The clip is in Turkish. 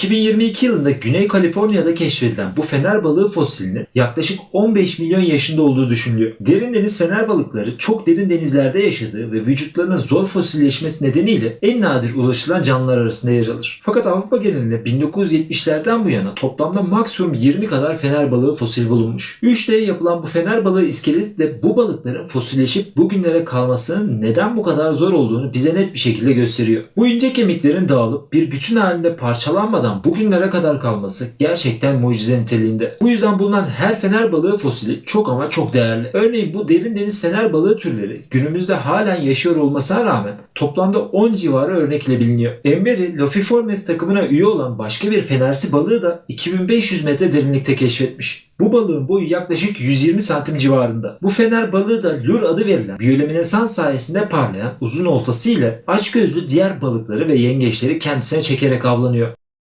2022 yılında Güney Kaliforniya'da keşfedilen bu fener balığı fosilinin yaklaşık 15 milyon yaşında olduğu düşünülüyor. Derin deniz fener balıkları çok derin denizlerde yaşadığı ve vücutlarının zor fosilleşmesi nedeniyle en nadir ulaşılan canlılar arasında yer alır. Fakat Avrupa genelinde 1970'lerden bu yana toplamda maksimum 20 kadar fener balığı fosili bulunmuş. 3D'ye yapılan bu fener balığı iskeleti de bu balıkların fosilleşip bugünlere kalmasının neden bu kadar zor olduğunu bize net bir şekilde gösteriyor. Bu ince kemiklerin dağılıp bir bütün halinde parçalanmadan bugünlere kadar kalması gerçekten mucize niteliğinde. Bu yüzden bulunan her fener balığı fosili çok ama çok değerli. Örneğin bu derin deniz fener balığı türleri günümüzde halen yaşıyor olmasına rağmen toplamda 10 civarı örnekle biliniyor. Emberi Lophiformes takımına üye olan başka bir fenersi balığı da 2500 metre derinlikte keşfetmiş. Bu balığın boyu yaklaşık 120 santim civarında. Bu fener balığı da lure adı verilen biyolüminesans sayesinde parlayan uzun oltası ile açgözlü diğer balıkları ve yengeçleri kendisine çekerek avlanıyor.